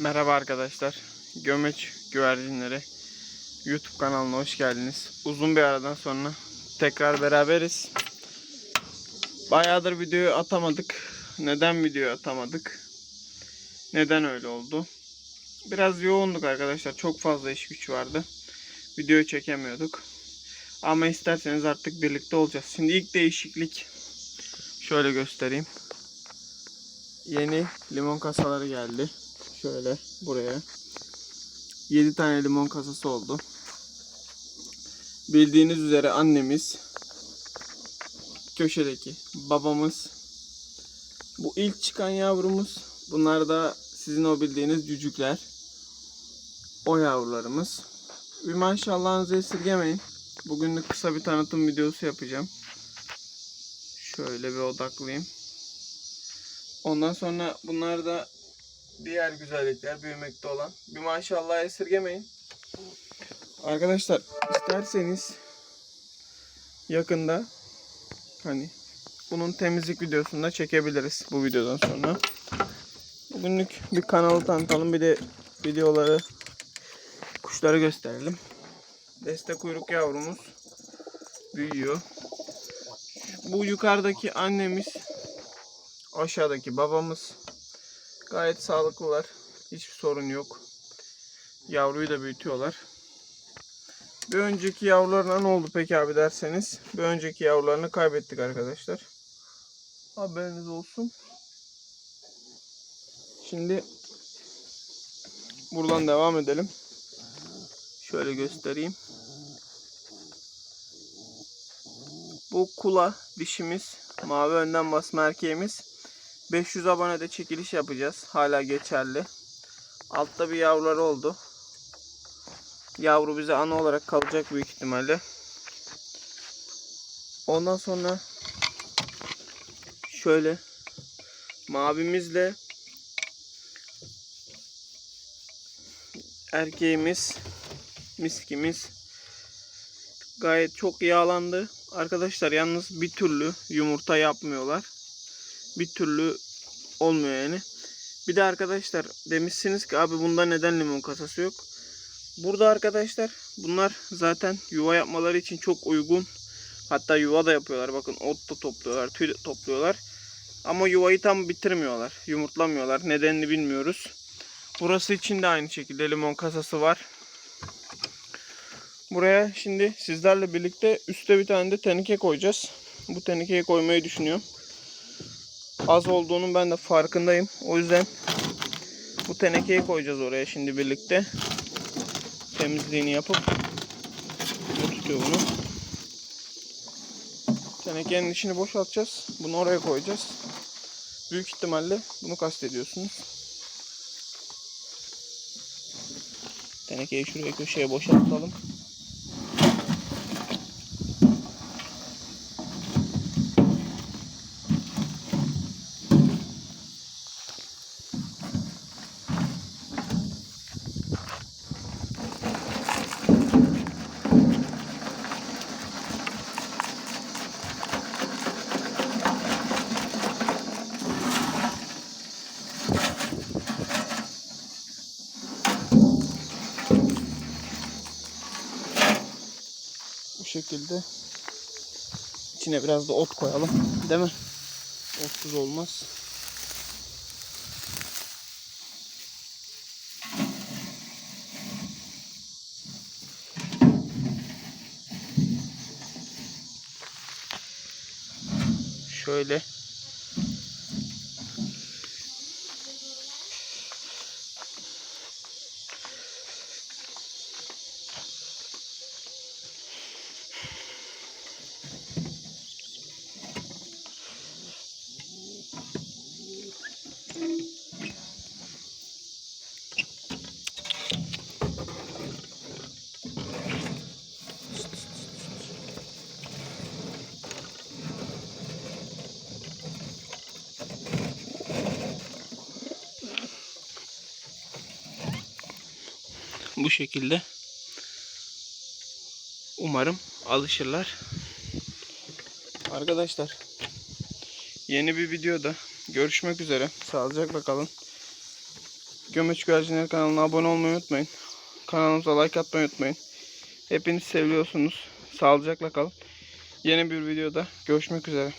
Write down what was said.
Merhaba arkadaşlar. Gömeç güvercinleri YouTube kanalına hoş geldiniz. Uzun bir aradan sonra tekrar beraberiz. Bayağıdır video atamadık. Neden video atamadık? Neden öyle oldu? Biraz yoğunduk arkadaşlar. Çok fazla iş güç vardı. Video çekemiyorduk. Ama isterseniz artık birlikte olacağız. Şimdi ilk değişiklik şöyle göstereyim. Yeni limon kasaları geldi. Şöyle buraya. 7 tane limon kasası oldu. Bildiğiniz üzere annemiz köşedeki babamız bu ilk çıkan yavrumuz. Bunlar da sizin o bildiğiniz cücükler. O yavrularımız. Bir maşallahınızı esirgemeyin. Bugünlük kısa bir tanıtım videosu yapacağım. Şöyle bir odaklayayım. Ondan sonra bunlar da diğer güzellikler büyümekte olan. Bir maşallah esirgemeyin. Arkadaşlar isterseniz yakında hani bunun temizlik videosunu da çekebiliriz bu videodan sonra. Bugünlük bir kanalı tanıtalım bir de videoları kuşları gösterelim. Deste kuyruk yavrumuz büyüyor. Bu yukarıdaki annemiz aşağıdaki babamız gayet sağlıklılar. Hiçbir sorun yok. Yavruyu da büyütüyorlar. Bir önceki yavrularına ne oldu peki abi derseniz. Bir önceki yavrularını kaybettik arkadaşlar. Haberiniz olsun. Şimdi buradan devam edelim. Şöyle göstereyim. Bu kula dişimiz, mavi önden basma erkeğimiz. 500 abonede çekiliş yapacağız. Hala geçerli. Altta bir yavruları oldu. Yavru bize ana olarak kalacak büyük ihtimalle. Ondan sonra şöyle mavimizle erkeğimiz miskimiz gayet çok yağlandı. Arkadaşlar yalnız bir türlü yumurta yapmıyorlar. Bir türlü olmuyor yani. Bir de arkadaşlar demişsiniz ki abi bunda neden limon kasası yok? Burada arkadaşlar bunlar zaten yuva yapmaları için çok uygun. Hatta yuva da yapıyorlar. Bakın ot da topluyorlar, tüy de topluyorlar. Ama yuvayı tam bitirmiyorlar. Yumurtlamıyorlar. Nedenini bilmiyoruz. Burası için de aynı şekilde limon kasası var. Buraya şimdi sizlerle birlikte üstte bir tane de teneke koyacağız. Bu tenekeyi koymayı düşünüyorum. Az olduğunun ben de farkındayım. O yüzden bu tenekeyi koyacağız oraya şimdi birlikte. Temizliğini yapıp bu tutuyor bunu. Tenekenin içini boşaltacağız. Bunu oraya koyacağız. Büyük ihtimalle bunu kastediyorsunuz. Tenekeyi şuraya köşeye boşaltalım. Şekilde. İçine biraz da ot koyalım. Değil mi? Otsuz olmaz. Şöyle. Bu şekilde. Umarım alışırlar. Arkadaşlar yeni bir videoda görüşmek üzere. Sağlıcakla kalın. Gömeç Güvercinleri kanalına abone olmayı unutmayın. Kanalımıza like atmayı unutmayın. Hepiniz seviyorsunuz. Sağlıcakla kalın. Yeni bir videoda görüşmek üzere.